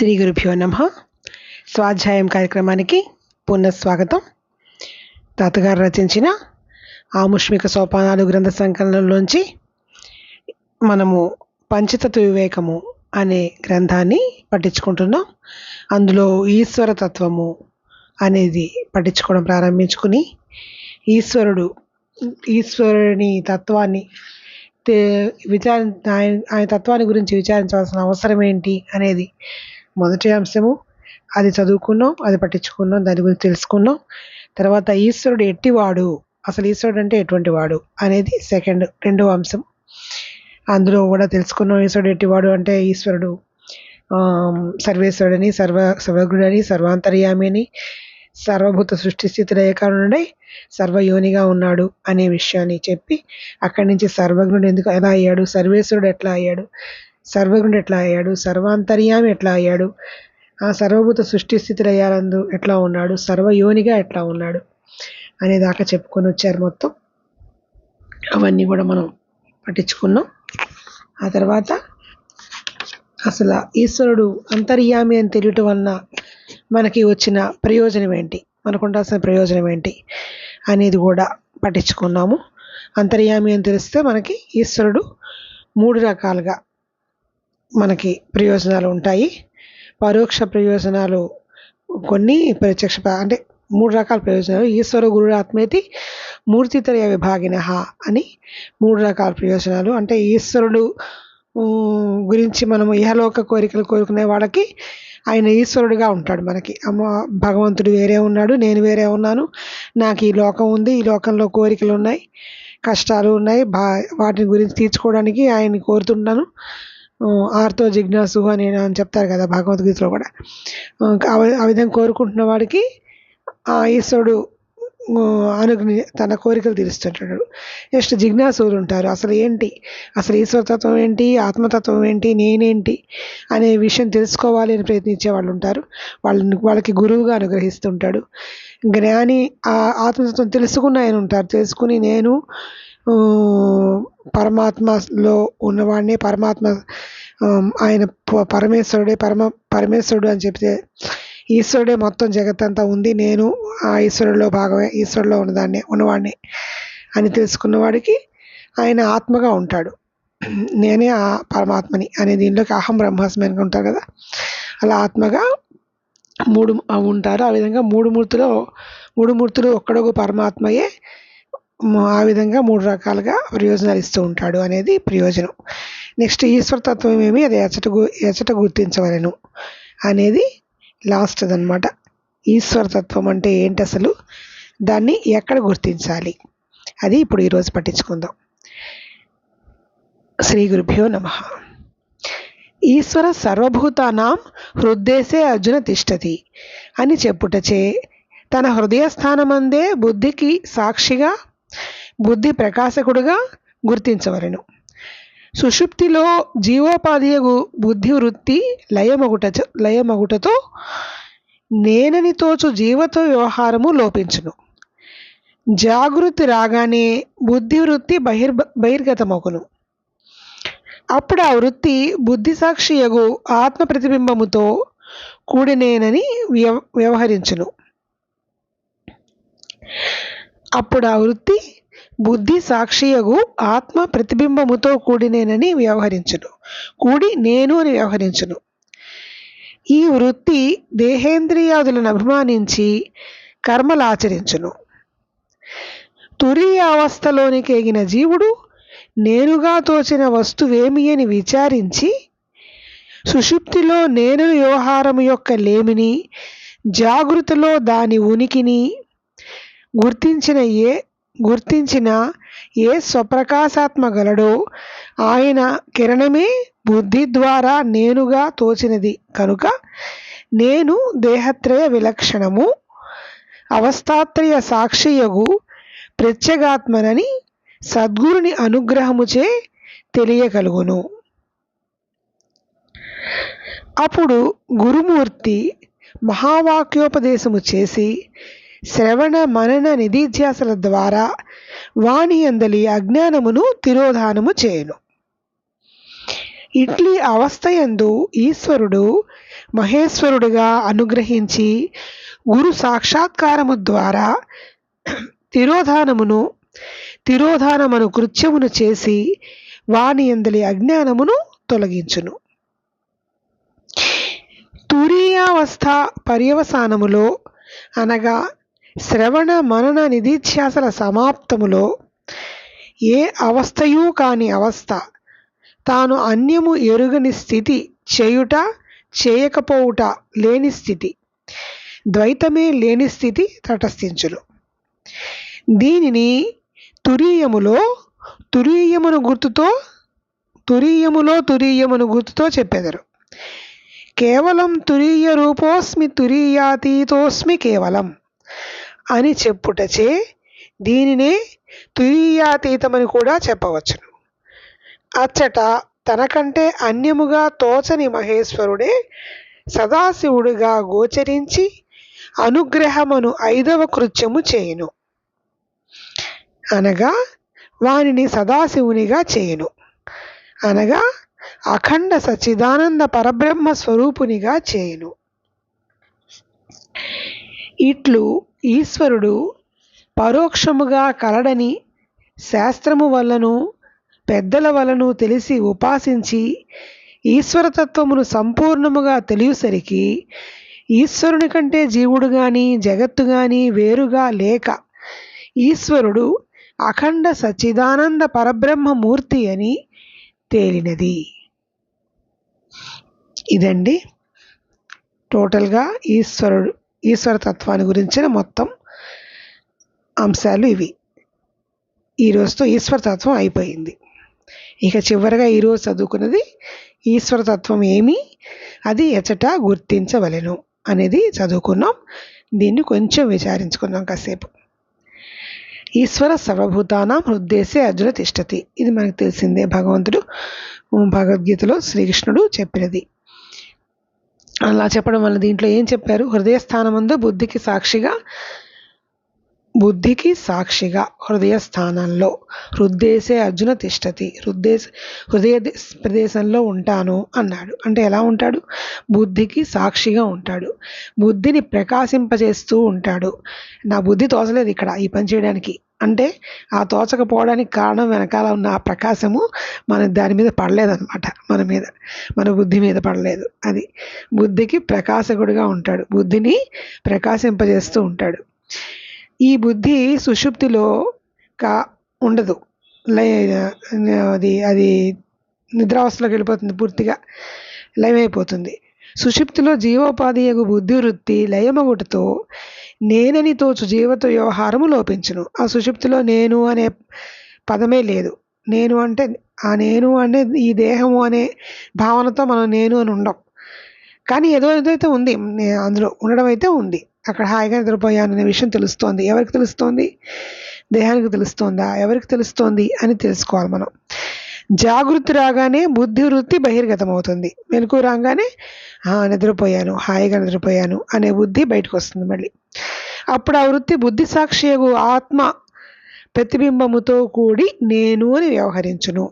శ్రీ గురుభ్యో నమ. స్వాధ్యాయం కార్యక్రమానికి పునఃస్వాగతం. తాతగారు రచించిన ఆముష్మిక సోపానాలు గ్రంథ సంకలనంలోంచి మనము పంచతత్వ వివేకము అనే గ్రంథాన్ని పట్టించుకుంటున్నాం. అందులో ఈశ్వర తత్వము అనేది పట్టించుకోవడం ప్రారంభించుకుని ఈశ్వరుడు ఈశ్వరుని తత్వాన్ని విచారి ఆయన ఆయన తత్వాన్ని గురించి విచారించవలసిన అవసరం ఏంటి అనేది మొదటి అంశము అది చదువుకున్నాం అది పట్టించుకున్నాం దాని గురించి తెలుసుకున్నాం. తర్వాత ఈశ్వరుడు ఎట్టివాడు? అసలు ఈశ్వరుడు అంటే ఎటువంటి వాడు అనేది సెకండ్ రెండవ అంశం. అందులో కూడా తెలుసుకున్నాం ఈశ్వరుడు ఎట్టివాడు అంటే ఈశ్వరుడు. సర్వేశ్వరుడని సర్వ సర్వగుడని సర్వాంతర్యామి అని సర్వభూత సృష్టి స్థితిలో ఏకారుడై సర్వయోనిగా ఉన్నాడు అనే విషయాన్ని చెప్పి అక్కడి నుంచి సర్వజ్ఞుడు ఎందుకు ఎలా అయ్యాడు? సర్వేశ్వరుడు ఎట్లా అయ్యాడు? సర్వజ్ఞుడు ఎట్లా అయ్యాడు? సర్వాంతర్యామి ఎట్లా అయ్యాడు? ఆ సర్వభూత సృష్టి స్థితిలో అయ్యాలందు ఎట్లా ఉన్నాడు? సర్వయోనిగా ఎట్లా ఉన్నాడు? అనే దాకా చెప్పుకొని వచ్చారు మొత్తం. అవన్నీ కూడా మనం పట్టించుకున్నాం. ఆ తర్వాత అసలు ఈశ్వరుడు అంతర్యామి అని తెలియటం వలన మనకి వచ్చిన ప్రయోజనం ఏంటి? మనకు ఉండాల్సిన ప్రయోజనం ఏంటి? అనేది కూడా పట్టించుకున్నాము. అంతర్యామి అని తెలిస్తే మనకి ఈశ్వరుడు మూడు రకాలుగా మనకి ప్రయోజనాలు ఉంటాయి. పరోక్ష ప్రయోజనాలు కొన్ని ప్రత్యక్ష అంటే మూడు రకాల ప్రయోజనాలు. ఈశ్వర గురు ఆత్మేతి మూర్తితరయ విభాగిన అని మూడు రకాల ప్రయోజనాలు. అంటే ఈశ్వరుడు గురించి మనము ఇహలోక కోరికలు కోరుకునే వాళ్ళకి ఆయన ఈశ్వరుడుగా ఉంటాడు మనకి. అమ్మ భగవంతుడు వేరే ఉన్నాడు నేను వేరే ఉన్నాను. నాకు ఈ లోకం ఉంది ఈ లోకంలో కోరికలు ఉన్నాయి కష్టాలు ఉన్నాయి. బా వాటిని గురించి తీర్చుకోవడానికి ఆయన్ని కోరుతుంటాను. ఆర్తో జిజ్ఞాసు అని అని చెప్తారు కదా భగవద్గీతలో కూడా. ఆ విధంగా కోరుకుంటున్న వాడికి ఆ ఈశ్వరుడు అనుగ్ని తన కోరికలు తీరుస్తుంటాడు. నెక్స్ట్ జిజ్ఞాసులు ఉంటారు. అసలు ఏంటి? అసలు ఈశ్వరతత్వం ఏంటి? ఆత్మతత్వం ఏంటి? నేనేంటి? అనే విషయం తెలుసుకోవాలి అని ప్రయత్నించే వాళ్ళు ఉంటారు. వాళ్ళని వాళ్ళకి గురువుగా అనుగ్రహిస్తుంటాడు. జ్ఞాని ఆ ఆత్మతత్వం తెలుసుకున్న ఆయన ఉంటారు. తెలుసుకుని నేను పరమాత్మలో ఉన్నవాడిని పరమాత్మ ఆయన పరమేశ్వరుడే పరమ పరమేశ్వరుడు అని చెప్తే ఈశ్వరుడే మొత్తం జగత్తంతా ఉంది. నేను ఆ ఈశ్వరుడిలో భాగమే ఈశ్వరులో ఉన్నదాన్ని ఉన్నవాడిని అని తెలుసుకున్నవాడికి ఆయన ఆత్మగా ఉంటాడు. నేనే ఆ పరమాత్మని అనే దీనిలోకి అహం బ్రహ్మాస్మి అని ఉంటారు కదా అలా ఆత్మగా మూడు ఉంటారు. ఆ విధంగా మూడు మూర్తులు మూడు మూర్తులు ఒక్కడొక పరమాత్మయే. ఆ విధంగా మూడు రకాలుగా ప్రయోజనాలు ఇస్తూ ఉంటాడు అనేది ప్రయోజనం. నెక్స్ట్ ఈశ్వరతత్వం ఏమి? అది ఎచ్చట ఎచ్చట గుర్తించవలను అనేది లాస్ట్ అదనమాట ఈశ్వరతత్వం అంటే ఏంటి అసలు? దాన్ని ఎక్కడ గుర్తించాలి? అది ఇప్పుడు ఈరోజు పట్టించుకుందాం. శ్రీ గురుభ్యో నమ. ఈశ్వర సర్వభూతానాం హృద్దేశే అర్జున తిష్టతి అని చెప్పుటచే తన హృదయ స్థానమందే బుద్ధికి సాక్షిగా బుద్ధి ప్రకాశకుడుగా గుర్తించవలను. సుషుప్తిలో జీవోపాధియగు బుద్ధి వృత్తి లయమగుట లయమగుటతో నేనని తోచు జీవతో వ్యవహారము లోపించును. జాగృతి రాగానే బుద్ధి వృత్తి బహిర్ బహిర్గతమగును. అప్పుడు ఆ వృత్తి బుద్ధి సాక్షియగు ఆత్మ ప్రతిబింబముతో కూడినేనని వ్యవ వ్యవహరించును. అప్పుడు ఆ వృత్తి బుద్ధి సాక్షియగు ఆత్మ ప్రతిబింబముతో కూడినేనని వ్యవహరించును. కూడి నేను అని వ్యవహరించును. ఈ వృత్తి దేహేంద్రియాదులను అభిమానించి కర్మలు ఆచరించును. తురీయ అవస్థలోనికి ఎగిన జీవుడు నేనుగా తోచిన వస్తువేమి అని విచారించి సుషుప్తిలో నేను వ్యవహారం యొక్క లేమిని జాగృతిలో దాని ఉనికిని గుర్తించిన ఏ గుర్తించిన ఏ స్వప్రకాశాత్మ గలడో ఆయన కిరణమే బుద్ధి ద్వారా నేనుగా తోచినది. కనుక నేను దేహత్రయ విలక్షణము అవస్థాత్రయ సాక్షియగు ప్రత్యేగాత్మనని సద్గురుని అనుగ్రహముచే తెలియగలుగును. అప్పుడు గురుమూర్తి మహావాక్యోపదేశము చేసి శ్రవణ మనన నిధిధ్యాసల ద్వారా వాణి అందలి అజ్ఞానమును తిరోధానము చేయను. ఇట్లీ అవస్థయందు ఈశ్వరుడు మహేశ్వరుడుగా అనుగ్రహించి గురు సాక్షాత్కారము ద్వారా తిరోధానమును తిరోధానమును కృత్యమును చేసి వాణి ఎందలి అజ్ఞానమును తొలగించును. తురీయావస్థ పర్యవసానములో అనగా శ్రవణ మనన నిధిధ్యాసల సమాప్తములో ఏ అవస్థయూ కాని అవస్థ తాను అన్యము ఎరుగని స్థితి చేయుట చేయకపోవుట లేని స్థితి ద్వైతమే లేని స్థితి తటస్థించులు దీనిని తురీయములో తురీయమును గుర్తుతో తురీయములో తురీయమును గుర్తుతో చెప్పెదరు. కేవలం తురీయ రూపోస్మి తురీయాతీతోస్మి కేవలం. అని చెప్పుటచే దీనినే తురీయాతీతమని కూడా చెప్పవచ్చును. అచ్చట తనకంటే అన్యముగా తోచని మహేశ్వరుడే సదాశివుడిగా గోచరించి అనుగ్రహమును ఐదవ కృత్యము చేయును. అనగా వానిని సదాశివునిగా చేయును. అనగా అఖండ సచిదానంద పరబ్రహ్మ స్వరూపునిగా చేయును. ఇట్లు ఈశ్వరుడు పరోక్షముగా కలడని శాస్త్రము వలను పెద్దల వలను తెలిసి ఉపాసించి ఈశ్వరతత్వమును సంపూర్ణముగా తెలియసరికి ఈశ్వరుని కంటే జీవుడు గాని జగత్తు గాని వేరుగా లేక ఈశ్వరుడు అఖండ సచ్చిదానంద పరబ్రహ్మమూర్తి అని తేలినది. ఇదండి టోటల్గా ఈశ్వరుడు ఈశ్వరతత్వాన్ని గురించిన మొత్తం అంశాలు ఇవి. ఈరోజుతో ఈశ్వరతత్వం అయిపోయింది. ఇక చివరిగా ఈరోజు చదువుకున్నది ఈశ్వరతత్వం ఏమి? అది ఎచట గుర్తించవలెను అనేది చదువుకున్నాం. దీన్ని కొంచెం విచారించుకుందాం కాసేపు. ఈశ్వర సర్వభూతానం హృద్దేశే అర్జున తిష్టతి. ఇది మనకు తెలిసిందే భగవంతుడు. భగవద్గీతలో శ్రీకృష్ణుడు చెప్పినది. అలా చెప్పడం వల్ల దీంట్లో ఏం చెప్పారు? హృదయ స్థానమందు బుద్ధికి సాక్షిగా బుద్ధికి సాక్షిగా హృదయ స్థానంలో హృద్దేశే అర్జున తిష్టతి. హృద్దేశ హృదయ ప్రదేశంలో ఉంటాను అన్నాడు. అంటే ఎలా ఉంటాడు? బుద్ధికి సాక్షిగా ఉంటాడు. బుద్ధిని ప్రకాశింపజేస్తూ ఉంటాడు. నా బుద్ధి తోచలేదు ఇక్కడ ఈ పని చేయడానికి. అంటే ఆ తోచకపోవడానికి కారణం వెనకాల ఉన్న ఆ ప్రకాశము మన దాని మీద పడలేదన్నమాట. మన మీద మన బుద్ధి మీద పడలేదు. అది బుద్ధికి ప్రకాశకుడిగా ఉంటాడు. బుద్ధిని ప్రకాశింపజేస్తూ ఉంటాడు. ఈ బుద్ధి సుషుప్తిలో కా ఉండదు. లై అది అది నిద్రావస్థలోకి వెళ్ళిపోతుంది పూర్తిగా. లయమైపోతుంది. సుషుప్తిలో జీవోపాధి యొక్క బుద్ధి వృత్తి లయమగుటతో నేనని తోచు జీవత వ్యవహారము లోపించును. ఆ సుషుప్తిలో నేను అనే పదమే లేదు. నేను అంటే ఆ నేను అంటే ఈ దేహము అనే భావనతో మనం నేను అని ఉండం. కానీ ఏదో ఏదైతే ఉంది నే- అందులో ఉండడం అయితే ఉంది. అక్కడ హాయిగా నిద్రపోయాను అనే విషయం తెలుస్తోంది. ఎవరికి తెలుస్తోంది? దేహానికి తెలుస్తోందా? ఎవరికి తెలుస్తోంది అని తెలుసుకోవాలి మనం. జాగృతి రాగానే బుద్ధి వృత్తి బహిర్గతమవుతుంది. మెలకు రాగానే నిద్రపోయాను హాయిగా నిద్రపోయాను అనే బుద్ధి బయటకు వస్తుంది మళ్ళీ. అప్పుడు ఆ వృత్తి బుద్ధి సాక్షియగు ఆత్మ ప్రతిబింబముతో కూడి నేను అని వ్యవహరించును.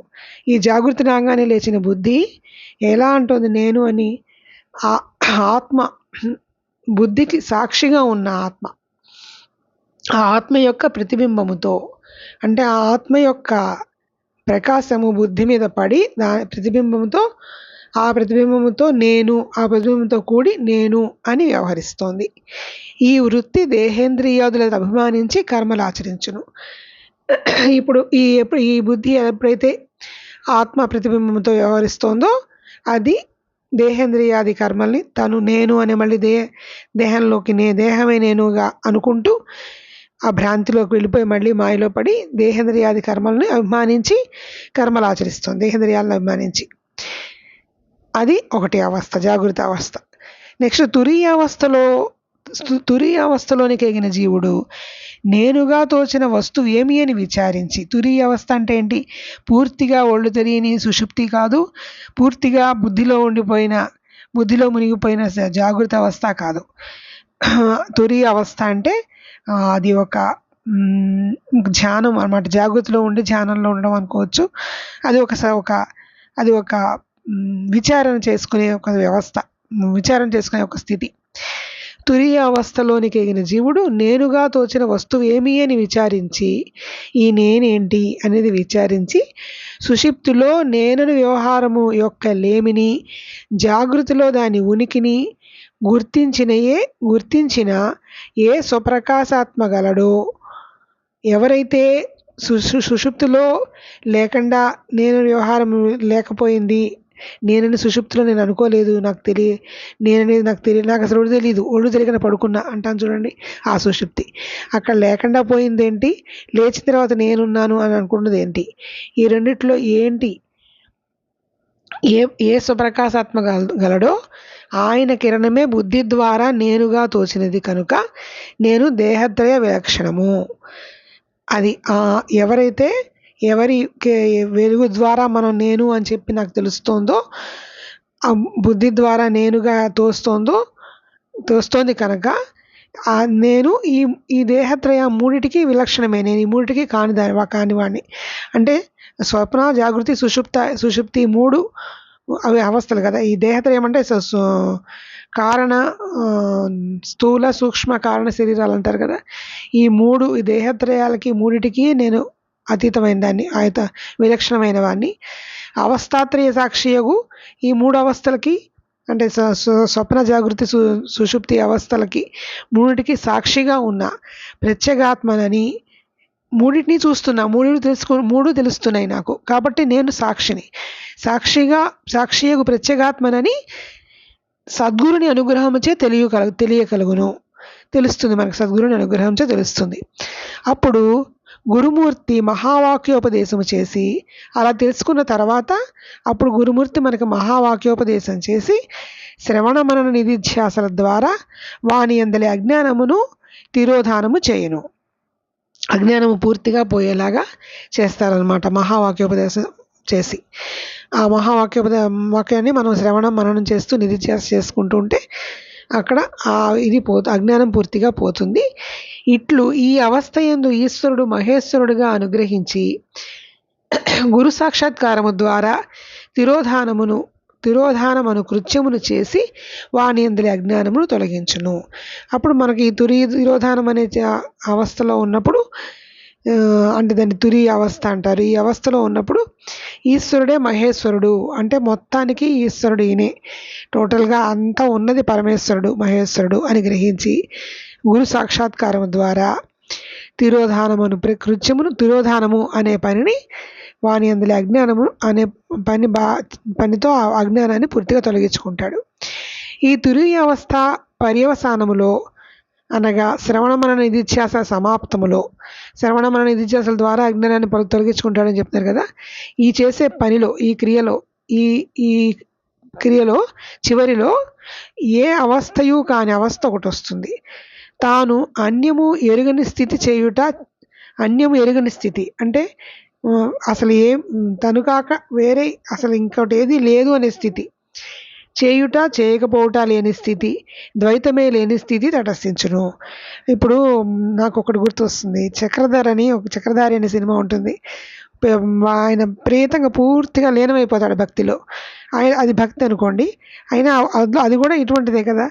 ఈ జాగృతి రాగానే లేచిన బుద్ధి ఎలా అంటుంది నేను అని ఆ ఆత్మ బుద్ధికి సాక్షిగా ఉన్న ఆత్మ. ఆ ఆత్మ యొక్క ప్రతిబింబముతో అంటే ఆ ఆత్మ యొక్క ప్రకాశము బుద్ధి మీద పడి దాని ప్రతిబింబముతో ఆ ప్రతిబింబముతో నేను ఆ ప్రతిబింబంతో కూడి నేను అని వ్యవహరిస్తోంది. ఈ వృత్తి దేహేంద్రియాదులను అభిమానించి కర్మలు ఆచరించును. ఇప్పుడు ఈ ఎప్పుడు ఈ బుద్ధి ఎప్పుడైతే ఆత్మ ప్రతిబింబంతో వ్యవహరిస్తోందో అది దేహేంద్రియాది కర్మల్ని తను నేను అనే మళ్ళీ దే దేహంలోకి నే దేహమే నేనుగా అనుకుంటూ ఆ భ్రాంతిలోకి వెళ్ళిపోయి మళ్ళీ మాయలో పడి దేహేంద్రియాది కర్మల్ని అభిమానించి కర్మలు ఆచరిస్తుంది. దేహేంద్రియాలను అభిమానించి. అది ఒకటి అవస్థ జాగృత అవస్థ. నెక్స్ట్ తురీయ అవస్థలో తు- ఎగిన జీవుడు. నేనుగా తోచిన వస్తువు ఏమి అని విచారించి తురి అవస్థ అంటే ఏంటి? పూర్తిగా ఒళ్ళు తెలియని సుషుప్తి కాదు పూర్తిగా బుద్ధిలో ఉండిపోయిన బుద్ధిలో మునిగిపోయిన జాగ్రత్త జాగృత అవస్థ కాదు. తురి అవస్థ అంటే అది ఒక ధ్యానం అన్నమాట. జాగృతిలో ఉండి ధ్యానంలో ఉండడం అనుకోవచ్చు. అది ఒక ఒక అది ఒక విచారణ చేసుకునే ఒక వ్యవస్థ విచారణ చేసుకునే ఒక స్థితి. తురియ అవస్థలోనికి ఎగిన జీవుడు నేనుగా తోచిన వస్తువు ఏమి అని విచారించి ఈ నేనేంటి అనేది విచారించి సుషిప్తిలో నేనను వ్యవహారము యొక్క లేమిని జాగృతిలో దాని ఉనికిని గుర్తించినయే గుర్తించిన ఏ స్వప్రకాశాత్మ గలడో ఎవరైతే సుషు సుషుప్తిలో లేకుండా నేను వ్యవహారం లేకపోయింది నేనని సుషుప్తిలో నేను అనుకోలేదు నాకు తెలియ నేననేది నాకు తెలియదు నాకు అసలు ఒడు తెలియదు ఒళ్ళు తెలియకుండా పడుకున్నా అంటాను చూడండి ఆ సుషుప్తి. అక్కడ లేకుండా పోయింది ఏంటి లేచిన తర్వాత నేనున్నాను అని అనుకున్నది ఏంటి? ఈ రెండిట్లో ఏంటి? ఏ ఏ సుప్రకాశాత్మ గల- గలడో? ఆయన కిరణమే బుద్ధి ద్వారా నేనుగా తోచినది కనుక నేను దేహత్రయ విలక్షణము. అది ఎవరైతే ఎవరి వెలుగు ద్వారా మనం నేను అని చెప్పి నాకు తెలుస్తోందో ఆ బుద్ధి ద్వారా నేనుగా తోస్తోందో తోస్తోంది కనుక నేను ఈ ఈ దేహత్రయ మూడిటికి విలక్షణమే. నేను ఈ మూడిటికి కాని దాని కానివాడిని అంటే స్వప్న జాగృతి సుషుప్త సుషుప్తి మూడు అవి అవస్థలు కదా. ఈ దేహత్రయం అంటే సు- కారణ స్థూల సూక్ష్మ కారణ శరీరాలు అంటారు కదా. ఈ మూడు ఈ దేహత్రయాలకి మూడిటికి నేను అతీతమైన దాన్ని ఆయత విలక్షణమైన వాడిని అవస్థాత్రయ సాక్షియగు ఈ మూడు అవస్థలకి అంటే స- స్వ- స్వప్న జాగృతి సు సుషుప్తి అవస్థలకి మూడింటికి సాక్షిగా ఉన్న ప్రత్యేగాత్మనని మూడింటిని చూస్తున్నా మూడు తెలుసుకు మూడు తెలుస్తున్నాయి నాకు. కాబట్టి నేను సాక్షిని. సాక్షిగా సాక్షియగు ప్రత్యేగాత్మనని సద్గురుని అనుగ్రహంచే తెలియగల తెలియగలుగును తెలుస్తుంది మనకు సద్గురుని అనుగ్రహంచే తెలుస్తుంది. అప్పుడు గురుమూర్తి మహావాక్యోపదేశము చేసి అలా తెలుసుకున్న తర్వాత అప్పుడు గురుమూర్తి మనకు మహావాక్యోపదేశం చేసి శ్రవణ మనన నిధిధ్యాసల ద్వారా వాని అందలి అజ్ఞానమును తిరోధానము చేయను. అజ్ఞానము పూర్తిగా పోయేలాగా చేస్తారనమాట మహావాక్యోపదేశం చేసి. ఆ మహావాక్యోపదే వాక్యాన్ని మనం శ్రవణం మననం చేస్తూ నిధిధ్యాస చేసుకుంటూ ఉంటే అక్కడ ఆ ఇది పో అజ్ఞానం పూర్తిగా పోతుంది. ఇట్లు ఈ అవస్థయందు ఈశ్వరుడు మహేశ్వరుడుగా అనుగ్రహించి గురు సాక్షాత్కారము ద్వారా తిరోధానమును తిరోధానమను కృత్యమును చేసి వాని అందరి అజ్ఞానమును తొలగించును. అప్పుడు మనకి ఈ తురి తిరోధానం అనే అవస్థలో ఉన్నప్పుడు అంటే దాన్ని తురి అవస్థ అంటారు. ఈ అవస్థలో ఉన్నప్పుడు ఈశ్వరుడే మహేశ్వరుడు. అంటే మొత్తానికి ఈశ్వరుడు ఈయనే. టోటల్గా అంతా ఉన్నది పరమేశ్వరుడు మహేశ్వరుడు అని గ్రహించి గురు సాక్షాత్కారం ద్వారా తిరోధానమును ప్రకృత్యమును తిరోధానము అనే పనిని వాని అందులో అజ్ఞానము అనే పని బా పనితో ఆ అజ్ఞానాన్ని పూర్తిగా తొలగించుకుంటాడు. ఈ తురి అవస్థ పర్యవసానములో అనగా శ్రవణ మన నిధిధ్యాస సమాప్తములో. శ్రవణ మన నిధిధ్యాసల ద్వారా అజ్ఞానాన్ని పలు- తొలగించుకుంటాడని చెప్తున్నారు కదా. ఈ చేసే పనిలో ఈ క్రియలో ఈ ఈ క్రియలో చివరిలో ఏ అవస్థయు కాని అవస్థ ఒకటి వస్తుంది. తాను అన్యము ఎరుగని స్థితి చేయుట అన్యము ఎరుగని స్థితి. అంటే అసలు ఏం తను కాక వేరే అసలు ఇంకోటి ఏది లేదు అనే స్థితి. చేయుట చేయకపోవట లేని స్థితి ద్వైతమే లేని స్థితి తటస్థించును. ఇప్పుడు నాకు ఒకటి గుర్తొస్తుంది. చక్రధర్ అని ఒక చక్రధారి అనే సినిమా ఉంటుంది. ఆయన ప్రేతంగా పూర్తిగా లీనమైపోతాడు భక్తిలో. ఆయన అది భక్తి అనుకోండి. అయినా అది కూడా ఇటువంటిదే కదా.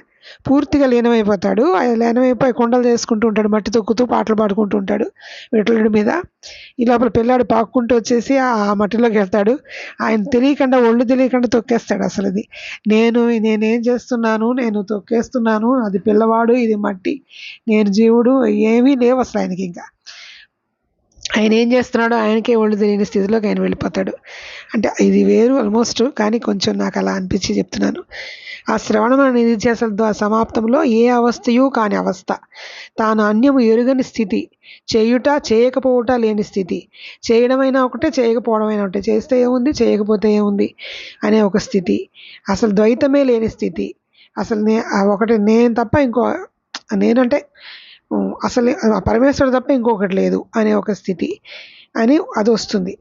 పూర్తిగా లీనమైపోతాడు. ఆయన లీనమైపోయి కొండలు చేసుకుంటూ ఉంటాడు. మట్టి తొక్కుతూ పాటలు పాడుకుంటూ ఉంటాడు. విటలుడి మీద. ఈ లోపల పిల్లాడు పాక్కుంటూ వచ్చేసి ఆ మట్టిలోకి వెళ్తాడు. ఆయన తెలియకుండా ఒళ్ళు తెలియకుండా తొక్కేస్తాడు అసలు ఇది. నేను నేనేం చేస్తున్నాను? నేను తొక్కేస్తున్నాను. అది పిల్లవాడు ఇది మట్టి. నేను జీవుడు ఏమీ లేవు అసలు ఆయనకి ఇంకా. ఆయన ఏం చేస్తున్నాడో ఆయనకే ఒళ్ళు తెలియని స్థితిలోకి ఆయన వెళ్ళిపోతాడు. అంటే ఇది వేరు ఆల్మోస్ట్ కానీ కొంచెం నాకు అలా అనిపించి చెప్తున్నాను. ఆ శ్రవణమైన నిధిధ్యాసల ద్వారా సమాప్తంలో ఏ అవస్థయు కాని అవస్థ. తాను అన్యము ఎరుగని స్థితి. చేయుట చేయకపోవట లేని స్థితి. చేయడమైనా ఒకటే చేయకపోవడమైనా ఒకటే. చేస్తే ఏముంది? చేయకపోతే ఏముంది? అనే ఒక స్థితి. అసలు ద్వైతమే లేని స్థితి. అసలు నే ఒకటి నేను తప్ప ఇంకో నేనంటే అసలు పరమేశ్వరుడు తప్ప ఇంకొకటి లేదు అనే ఒక స్థితి అని అది వస్తుంది.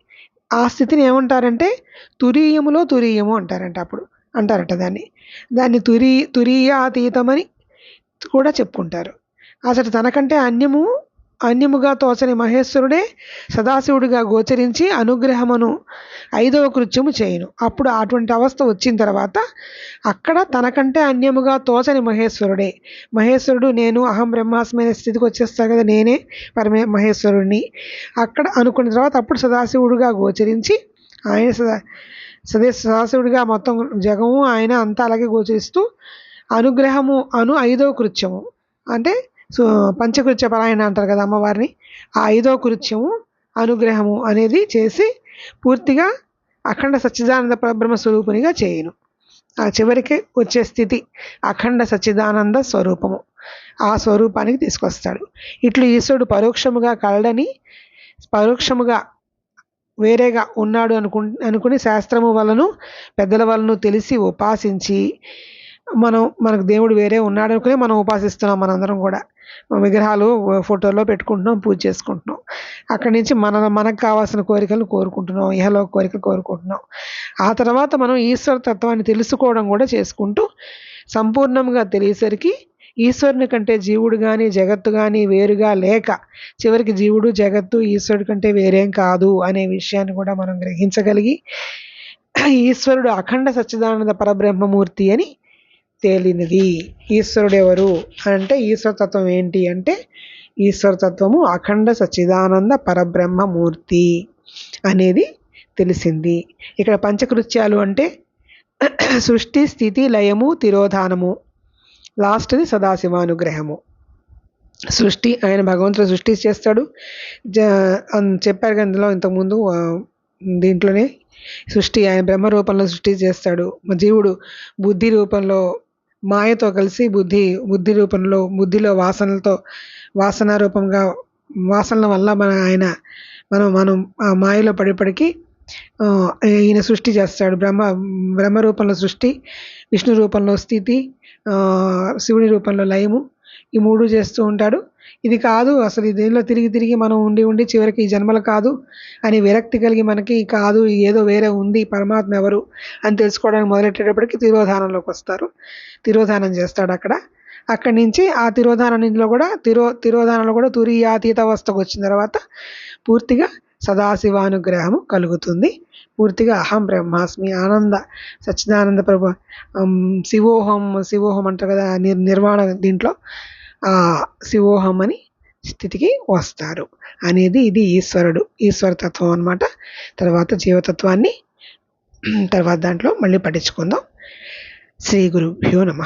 ఆ స్థితిని ఏమంటారంటే తురీయములో తురీయము అంటారంట అప్పుడు అంటారట దాన్ని. దాన్ని తురీ తురీయాతీతమని కూడా చెప్పుకుంటారు. అసలు తనకంటే అన్యము అన్యముగా తోచని మహేశ్వరుడే సదాశివుడిగా గోచరించి అనుగ్రహమును ఐదవ కృత్యము చేయను. అప్పుడు అటువంటి అవస్థ వచ్చిన తర్వాత అక్కడ తనకంటే అన్యముగా తోచని మహేశ్వరుడే. మహేశ్వరుడు నేను అహం బ్రహ్మాస్మి అనే స్థితికి వచ్చేస్తా కదా నేనే పరమే మహేశ్వరుడిని అక్కడ అనుకున్న తర్వాత అప్పుడు సదాశివుడిగా గోచరించి ఆయన సదా సదే సదాశివుడిగా మొత్తం జగము ఆయన అంతా అలాగే గోచరిస్తూ అనుగ్రహము అను ఐదవ కృత్యము. అంటే సో పంచకృత్య పరాయణ అంటారు కదా అమ్మవారిని. ఆ ఐదో కృత్యము అనుగ్రహము అనేది చేసి పూర్తిగా అఖండ సచ్చిదానంద పరబ్రహ్మ స్వరూపునిగా చేయను. ఆ చివరికి వచ్చే స్థితి అఖండ సచ్చిదానంద స్వరూపము. ఆ స్వరూపానికి తీసుకొస్తాడు. ఇట్లు ఈశ్వరుడు పరోక్షముగా కలడని పరోక్షముగా వేరేగా ఉన్నాడు అనుకు అనుకుని శాస్త్రము వలను పెద్దల వలను తెలిసి ఉపాసించి మనం మనకు దేవుడు వేరే ఉన్నాడు అనుకుని మనం ఉపాసిస్తున్నాం మనందరం కూడా. విగ్రహాలు ఫోటోలో పెట్టుకుంటున్నాం పూజ చేసుకుంటున్నాం. అక్కడి నుంచి మన మనకు కావాల్సిన కోరికలు కోరుకుంటున్నాం ఇహలో కోరికలు కోరుకుంటున్నాం. ఆ తర్వాత మనం ఈశ్వర తత్వాన్ని తెలుసుకోవడం కూడా చేసుకుంటూ సంపూర్ణంగా తెలియసరికి ఈశ్వరుని కంటే జీవుడు కానీ జగత్తు కానీ వేరుగా లేక చివరికి జీవుడు జగత్తు ఈశ్వరుడి కంటే వేరేం కాదు అనే విషయాన్ని కూడా మనం గ్రహించగలిగి ఈశ్వరుడు అఖండ సచ్చిదానంద పరబ్రహ్మమూర్తి అని తేలినది ఈశ్వరుడు ఎవరు అంటే ఈశ్వరతత్వం ఏంటి అంటే ఈశ్వరతత్వము అఖండ సచ్చిదానంద పరబ్రహ్మమూర్తి అనేది తెలిసింది. ఇక్కడ పంచకృత్యాలు అంటే సృష్టి స్థితి లయము తిరోధానము. లాస్ట్ది సదాశివానుగ్రహము. సృష్టి ఆయన భగవంతుడు సృష్టి చేస్తాడు. జ చెప్పారు కదా ఇందులో ఇంతకుముందు దీంట్లోనే. సృష్టి ఆయన బ్రహ్మ రూపంలో సృష్టి చేస్తాడు. జీవుడు బుద్ధి రూపంలో మాయతో కలిసి బుద్ధి బుద్ధి రూపంలో బుద్ధిలో వాసనలతో వాసన రూపంగా వాసనల వల్ల మన ఆయన మనం మనం ఆ మాయలో పడేపడికి ఈయన సృష్టి చేస్తాడు. బ్రహ్మ బ్రహ్మ రూపంలో సృష్టి విష్ణు రూపంలో స్థితి శివుని రూపంలో లయము ఈ మూడు చేస్తూ ఉంటాడు. ఇది కాదు అసలు దీనిలో తిరిగి తిరిగి మనం ఉండి ఉండి చివరికి ఈ జన్మలు కాదు అని విరక్తి కలిగి మనకి కాదు ఏదో వేరే ఉంది పరమాత్మ ఎవరు అని తెలుసుకోవడానికి మొదలెట్టేటప్పటికి తిరోధానంలోకి వస్తారు. తిరోధానం చేస్తాడు అక్కడ. అక్కడి నుంచి ఆ తిరోధానంలో కూడా తిరో తిరోధానంలో కూడా తురియాతీత అవస్థకు వచ్చిన తర్వాత పూర్తిగా సదాశివానుగ్రహము కలుగుతుంది. పూర్తిగా అహం బ్రహ్మాస్మి ఆనంద సచ్చిదానంద ప్రభు శివోహం శివోహం అంటారు కదా నిర్ నిర్వాణ దీంట్లో శివోహం అని స్థితికి వస్తారు. అనేది ఇది ఈశ్వరుడు ఈశ్వరతత్వం అనమాట తర్వాత జీవతత్వాన్ని తర్వాత దాంట్లో మళ్ళీ పట్టించుకుందాం. శ్రీ గురుభ్యో నమ.